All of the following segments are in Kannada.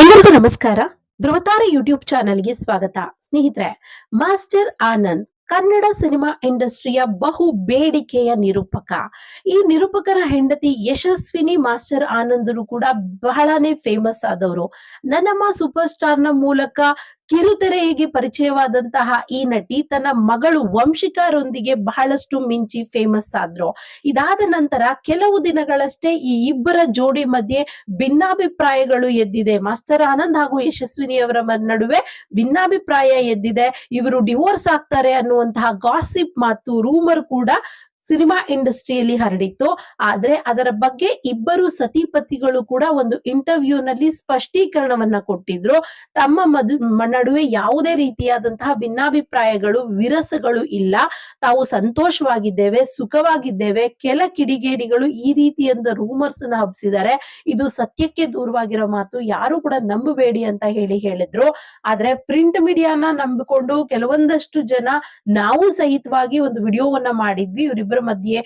ಎಲ್ಲರಿಗೂ ನಮಸ್ಕಾರ. ಧ್ರುವತಾರ ಯೂಟ್ಯೂಬ್ ಚಾನೆಲ್ಗೆ ಸ್ವಾಗತ. ಸ್ನೇಹಿತರೆ, ಮಾಸ್ಟರ್ ಆನಂದ್, ಕನ್ನಡ ಸಿನಿಮಾ ಇಂಡಸ್ಟ್ರಿಯ ಬಹು ಬೇಡಿಕೆಯ ನಿರೂಪಕ. ಈ ನಿರೂಪಕರ ಹೆಂಡತಿ ಯಶಸ್ವಿನಿ ಮಾಸ್ಟರ್ ಆನಂದರು ಕೂಡ ಬಹಳನೇ ಫೇಮಸ್ ಆದವರು. ನನ್ನಮ್ಮ ಸೂಪರ್ ಸ್ಟಾರ್ನ ಮೂಲಕ ಕಿರುತೆರೆಗೆ ಪರಿಚಯವಾದಂತಹ ಈ ನಟಿ ತನ್ನ ಮಗಳು ವಂಶಿಕಾರೊಂದಿಗೆ ಬಹಳಷ್ಟು ಮಿಂಚಿ ಫೇಮಸ್ ಆದ್ರು. ಇದಾದ ನಂತರ ಕೆಲವು ದಿನಗಳಷ್ಟೇ ಈ ಇಬ್ಬರ ಜೋಡಿ ಮಧ್ಯೆ ಭಿನ್ನಾಭಿಪ್ರಾಯಗಳು ಎದ್ದಿದೆ. ಮಾಸ್ಟರ್ ಆನಂದ್ ಹಾಗೂ ಯಶಸ್ವಿನಿ ಅವರ ನಡುವೆ ಭಿನ್ನಾಭಿಪ್ರಾಯ ಎದ್ದಿದೆ. ಇವರು ಡಿವೋರ್ಸ್ ಆಗ್ತಾರೆ ಅನ್ನುವಂತಹ ಗಾಸಿಪ್ ಮಾತು ರೂಮರ್ ಕೂಡ ಸಿನಿಮಾ ಇಂಡಸ್ಟ್ರಿಯಲ್ಲಿ ಹರಡಿತ್ತು. ಆದ್ರೆ ಅದರ ಬಗ್ಗೆ ಇಬ್ಬರು ಸತಿಪತಿಗಳು ಕೂಡ ಒಂದು ಇಂಟರ್ವ್ಯೂ ನಲ್ಲಿ ಸ್ಪಷ್ಟೀಕರಣವನ್ನ ಕೊಟ್ಟಿದ್ರು. ತಮ್ಮ ಮದು ನಡುವೆ ಯಾವುದೇ ರೀತಿಯಾದಂತಹ ಭಿನ್ನಾಭಿಪ್ರಾಯಗಳು, ವಿರಸಗಳು ಇಲ್ಲ. ತಾವು ಸಂತೋಷವಾಗಿದ್ದೇವೆ, ಸುಖವಾಗಿದ್ದೇವೆ, ಕೆಲ ಕಿಡಿಗೇಡಿಗಳು ಈ ರೀತಿಯಿಂದ ರೂಮರ್ಸ್ನ ಹಬ್ಸಿದ್ದಾರೆ. ಇದು ಸತ್ಯಕ್ಕೆ ದೂರವಾಗಿರೋ ಮಾತು ಯಾರು ಕೂಡ ನಂಬಬೇಡಿ ಅಂತ ಹೇಳಿ ಹೇಳಿದ್ರು. ಆದ್ರೆ ಪ್ರಿಂಟ್ ಮೀಡಿಯಾನ ನಂಬಿಕೊಂಡು ಕೆಲವೊಂದಷ್ಟು ಜನ ನಾವು ಸಹಿತವಾಗಿ ಒಂದು ವಿಡಿಯೋವನ್ನ ಮಾಡಿದ್ವಿ. ಇವರಿಬ್ಬರ ಮಧ್ಯೆ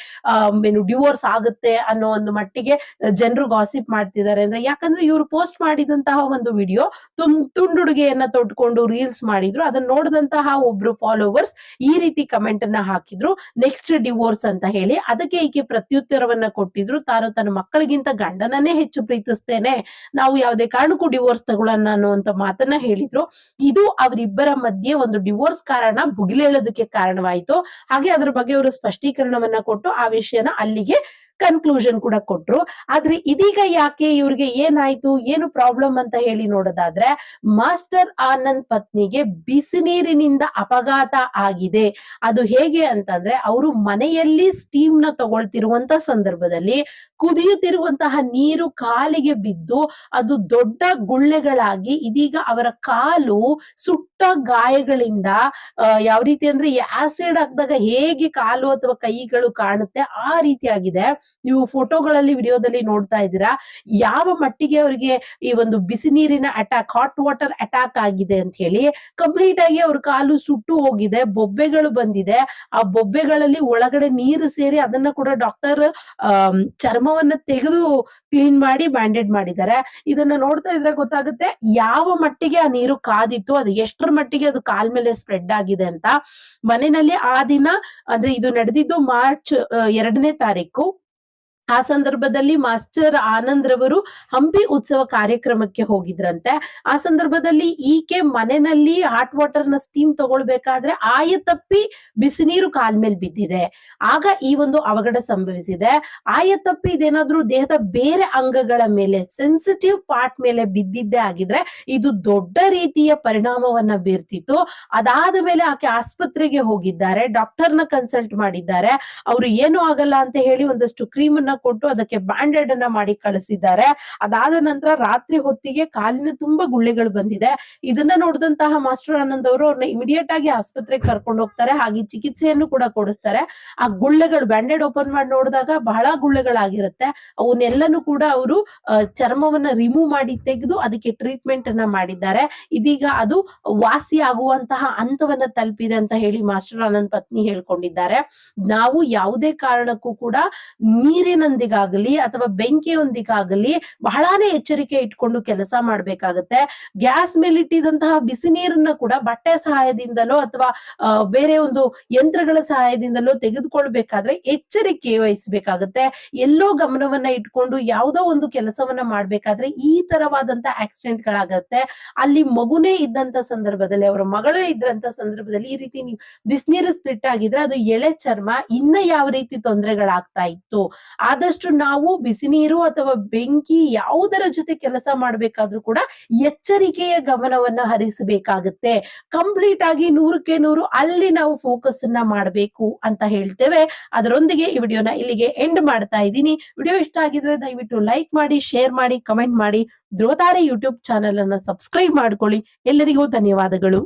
ಏನು ಡಿವೋರ್ಸ್ ಆಗುತ್ತೆ ಅನ್ನೋ ಒಂದು ಮಟ್ಟಿಗೆ ಜನರು ಗಾಸಿಪ್ ಮಾಡ್ತಿದ್ದಾರೆ ಅಂದ್ರೆ, ಯಾಕಂದ್ರೆ ಇವರು ಪೋಸ್ಟ್ ಮಾಡಿದಂತಹ ಒಂದು ವಿಡಿಯೋ ತುಂಡುಡುಗೆಯನ್ನ ತೊಟ್ಕೊಂಡು ರೀಲ್ಸ್ ಮಾಡಿದ್ರು. ಅದನ್ನ ನೋಡಿದಂತಹ ಒಬ್ರು ಫಾಲೋವರ್ಸ್ ಈ ರೀತಿ ಕಮೆಂಟ್ ಅನ್ನ ಹಾಕಿದ್ರು. ನೆಕ್ಸ್ಟ್ ಡಿವೋರ್ಸ್ ಅಂತ ಹೇಳಿ, ಅದಕ್ಕೆ ಈಕೆ ಪ್ರತ್ಯುತ್ತರವನ್ನ ಕೊಟ್ಟಿದ್ರು. ತಾನು ತನ್ನ ಮಕ್ಕಳಿಗಿಂತ ಗಂಡನನ್ನೇ ಹೆಚ್ಚು ಪ್ರೀತಿಸ್ತೇನೆ, ನಾವು ಯಾವುದೇ ಕಾರಣಕ್ಕೂ ಡಿವೋರ್ಸ್ ತಗೊಳ್ಳೋಣ ಅನ್ನುವಂತ ಮಾತನ್ನ ಹೇಳಿದ್ರು. ಇದು ಅವರಿಬ್ಬರ ಮಧ್ಯೆ ಒಂದು ಡಿವೋರ್ಸ್ ಕಾರಣ ಭುಗಿಲೇಳೋದಕ್ಕೆ ಕಾರಣವಾಯಿತು. ಹಾಗೆ ಅದ್ರ ಬಗ್ಗೆ ಅವರು ಸ್ಪಷ್ಟೀಕರಣವನ್ನ ಕೊಟ್ಟು ಆ ವಿಷಯನ ಅಲ್ಲಿಗೆ ಕನ್ಕ್ಲೂಷನ್ ಕೂಡ ಕೊಟ್ರು. ಆದ್ರೆ ಇದೀಗ ಯಾಕೆ ಇವ್ರಿಗೆ ಏನಾಯ್ತು, ಏನು ಪ್ರಾಬ್ಲಮ್ ಅಂತ ಹೇಳಿ ನೋಡೋದಾದ್ರೆ, ಮಾಸ್ಟರ್ ಆನಂದ್ ಪತ್ನಿಗೆ ಬಿಸಿ ನೀರಿನಿಂದ ಅಪಘಾತ ಆಗಿದೆ. ಅದು ಹೇಗೆ ಅಂತಂದ್ರೆ, ಅವರು ಮನೆಯಲ್ಲಿ ಸ್ಟೀಮ್ನ ತಗೊಳ್ತಿರುವಂತ ಸಂದರ್ಭದಲ್ಲಿ ಕುದಿಯುತ್ತಿರುವಂತಹ ನೀರು ಕಾಲಿಗೆ ಬಿದ್ದು ಅದು ದೊಡ್ಡ ಗುಳ್ಳೆಗಳಾಗಿ ಇದೀಗ ಅವರ ಕಾಲು ಸುಟ್ಟ ಗಾಯಗಳಿಂದ ಯಾವ ರೀತಿ ಅಂದ್ರೆ ಆಸಿಡ್ ಹಾಕಿದಾಗ ಹೇಗೆ ಕಾಲು ಅಥವಾ ಕೈಗಳು ಕಾಣುತ್ತೆ ಆ ರೀತಿ ಆಗಿದೆ ನೀವು ಫೋಟೋಗಳಲ್ಲಿ, ವಿಡಿಯೋದಲ್ಲಿ ನೋಡ್ತಾ ಇದ್ದೀರಾ, ಯಾವ ಮಟ್ಟಿಗೆ ಅವರಿಗೆ ಈ ಒಂದು ಬಿಸಿ ನೀರಿನ ಅಟ್ಯಾಕ್ ಹಾಟ್ ವಾಟರ್ ಅಟ್ಯಾಕ್ ಆಗಿದೆ ಅಂತ ಹೇಳಿ ಕಂಪ್ಲೀಟ್ ಆಗಿ ಅವ್ರ ಕಾಲು ಸುಟ್ಟು ಹೋಗಿದೆ, ಬೊಬ್ಬೆಗಳು ಬಂದಿದೆ. ಆ ಬೊಬ್ಬೆಗಳಲ್ಲಿ ಒಳಗಡೆ ನೀರು ಸೇರಿ ಅದನ್ನ ಕೂಡ ಡಾಕ್ಟರ್ ಚರ್ಮವನ್ನ ತೆಗೆದು ಕ್ಲೀನ್ ಮಾಡಿ ಬ್ಯಾಂಡೇಡ್ ಮಾಡಿದ್ದಾರೆ. ಇದನ್ನ ನೋಡ್ತಾ ಇದ್ರೆ ಗೊತ್ತಾಗುತ್ತೆ ಯಾವ ಮಟ್ಟಿಗೆ ಆ ನೀರು ಕಾದಿತ್ತು, ಅದು ಎಷ್ಟರ ಮಟ್ಟಿಗೆ ಅದು ಕಾಲ್ ಮೇಲೆ ಸ್ಪ್ರೆಡ್ ಆಗಿದೆ ಅಂತ. ಮನೆಯಲ್ಲಿ ಆ ದಿನ, ಅಂದ್ರೆ ಇದು ನಡೆದಿದ್ದು ಮಾರ್ಚ್ ಎರಡನೇ ತಾರೀಕು. ಆ ಸಂದರ್ಭದಲ್ಲಿ ಮಾಸ್ಟರ್ ಆನಂದ್ ರವರು ಹಂಪಿ ಉತ್ಸವ ಕಾರ್ಯಕ್ರಮಕ್ಕೆ ಹೋಗಿದ್ರಂತೆ. ಆ ಸಂದರ್ಭದಲ್ಲಿ ಈಕೆ ಮನೆಯಲ್ಲಿ ಹಾಟ್ ವಾಟರ್ನ ಸ್ಟೀಮ್ ತಗೊಳ್ಬೇಕಾದ್ರೆ ಆಯ ತಪ್ಪಿ ಬಿಸಿ ನೀರು ಕಾಲ್ ಮೇಲೆ ಬಿದ್ದಿದೆ. ಆಗ ಈ ಒಂದು ಅವಘಡ ಸಂಭವಿಸಿದೆ. ಆಯ ತಪ್ಪಿ ಇದೇನಾದ್ರೂ ದೇಹದ ಬೇರೆ ಅಂಗಗಳ ಮೇಲೆ ಸೆನ್ಸಿಟಿವ್ ಪಾರ್ಟ್ ಮೇಲೆ ಬಿದ್ದಿದ್ದೇ ಆಗಿದ್ರೆ ಇದು ದೊಡ್ಡ ರೀತಿಯ ಪರಿಣಾಮವನ್ನ ಬೀರ್ತಿತ್ತು. ಅದಾದ ಮೇಲೆ ಆಕೆ ಆಸ್ಪತ್ರೆಗೆ ಹೋಗಿದ್ದಾರೆ. ಡಾಕ್ಟರ್ನ ಕನ್ಸಲ್ಟ್ ಮಾಡಿದ್ದಾರೆ. ಅವರು ಏನು ಆಗಲ್ಲ ಅಂತ ಹೇಳಿ ಒಂದಷ್ಟು ಕ್ರೀಮ್ ಅನ್ನ ಕೊಟ್ಟು ಅದಕ್ಕೆ ಬ್ಯಾಂಡೆಡ್ ಅನ್ನ ಮಾಡಿ ಕಳಿಸಿದ್ದಾರೆ ಅದಾದ ನಂತರ ರಾತ್ರಿ ಹೊತ್ತಿಗೆ ಕಾಲಿನ ತುಂಬಾ ಗುಳ್ಳೆಗಳು ಬಂದಿದೆ. ಇದನ್ನ ನೋಡಿದಂತಹ ಮಾಸ್ಟರ್ ಆನಂದ್ ಅವರು ಅವ್ರನ್ನ ಇಮಿಡಿಯೇಟ್ ಆಗಿ ಆಸ್ಪತ್ರೆಗೆ ಕರ್ಕೊಂಡು ಹೋಗ್ತಾರೆ. ಹಾಗೆ ಚಿಕಿತ್ಸೆಯನ್ನು ಕೂಡ ಕೊಡಿಸ್ತಾರೆ. ಆ ಗುಳ್ಳೆಗಳು ಬ್ಯಾಂಡೆಡ್ ಓಪನ್ ಮಾಡಿ ನೋಡಿದಾಗ ಬಹಳ ಗುಳ್ಳೆಗಳಾಗಿರುತ್ತೆ. ಅವನ್ನೆಲ್ಲನೂ ಕೂಡ ಅವರು ಚರ್ಮವನ್ನ ರಿಮೂವ್ ಮಾಡಿ ತೆಗೆದು ಅದಕ್ಕೆ ಟ್ರೀಟ್ಮೆಂಟ್ ಅನ್ನ ಮಾಡಿದ್ದಾರೆ. ಇದೀಗ ಅದು ವಾಸಿ ಆಗುವಂತಹ ಹಂತವನ್ನ ತಲುಪಿದೆ ಅಂತ ಹೇಳಿ ಮಾಸ್ಟರ್ ಆನಂದ್ ಪತ್ನಿ ಹೇಳ್ಕೊಂಡಿದ್ದಾರೆ. ನಾವು ಯಾವುದೇ ಕಾರಣಕ್ಕೂ ಕೂಡ ನೀರಿನೊಂದಿಗಾಗಲಿ ಅಥವಾ ಬೆಂಕಿಯೊಂದಿಗಾಗಲಿ ಬಹಳಾನೇ ಎಚ್ಚರಿಕೆ ಇಟ್ಕೊಂಡು ಕೆಲಸ ಮಾಡ್ಬೇಕಾಗತ್ತೆ. ಗ್ಯಾಸ್ ಮೇಲೆ ಇಟ್ಟಿದಂತಹ ಬಿಸಿ ನೀರನ್ನ ಕೂಡ ಬಟ್ಟೆ ಸಹಾಯದಿಂದಲೋ ಅಥವಾ ಬೇರೆ ಒಂದು ಯಂತ್ರಗಳ ಸಹಾಯದಿಂದಲೋ ತೆಗೆದುಕೊಳ್ಬೇಕಾದ್ರೆ ಎಚ್ಚರಿಕೆ ವಹಿಸ್ಬೇಕಾಗತ್ತೆ. ಎಲ್ಲೋ ಗಮನವನ್ನ ಇಟ್ಕೊಂಡು ಯಾವುದೋ ಒಂದು ಕೆಲಸವನ್ನ ಮಾಡ್ಬೇಕಾದ್ರೆ ಈ ತರವಾದಂತಹ ಆಕ್ಸಿಡೆಂಟ್ ಗಳಾಗತ್ತೆ ಅಲ್ಲಿ ಮಗುನೇ ಇದ್ದಂತ ಸಂದರ್ಭದಲ್ಲಿ, ಅವರ ಮಗಳೇ ಇದ್ರಂತ ಸಂದರ್ಭದಲ್ಲಿ ಈ ರೀತಿ ನೀವು ಬಿಸಿನೀರು ಸ್ಪ್ಲಿಟ್ ಆಗಿದ್ರೆ ಅದು ಎಳೆ ಚರ್ಮ ಇನ್ನ ಯಾವ ರೀತಿ ತೊಂದರೆಗಳಾಗ್ತಾ ಇತ್ತು. ಆದಷ್ಟು ನಾವು ಬಿಸಿ ನೀರು ಅಥವಾ ಬೆಂಕಿ ಯಾವುದರ ಜೊತೆ ಕೆಲಸ ಮಾಡಬೇಕಾದ್ರೂ ಕೂಡ ಎಚ್ಚರಿಕೆಯ ಗಮನವನ್ನ ಹರಿಸಬೇಕಾಗತ್ತೆ. ಕಂಪ್ಲೀಟ್ ಆಗಿ ನೂರಕ್ಕೆ ನೂರು ಅಲ್ಲಿ ನಾವು ಫೋಕಸ್ ಅನ್ನ ಮಾಡಬೇಕು ಅಂತ ಹೇಳ್ತೇವೆ. ಅದರೊಂದಿಗೆ ಈ ವಿಡಿಯೋನ ಇಲ್ಲಿಗೆ ಎಂಡ್ ಮಾಡ್ತಾ ಇದ್ದೀನಿ. ವಿಡಿಯೋ ಇಷ್ಟ ಆಗಿದ್ರೆ ದಯವಿಟ್ಟು ಲೈಕ್ ಮಾಡಿ ಶೇರ್ ಮಾಡಿ ಕಮೆಂಟ್ ಮಾಡಿ. ಧ್ರುವತಾರೆ ಯೂಟ್ಯೂಬ್ ಚಾನೆಲ್ ಅನ್ನ ಸಬ್ಸ್ಕ್ರೈಬ್ ಮಾಡ್ಕೊಳ್ಳಿ. ಎಲ್ಲರಿಗೂ ಧನ್ಯವಾದಗಳು.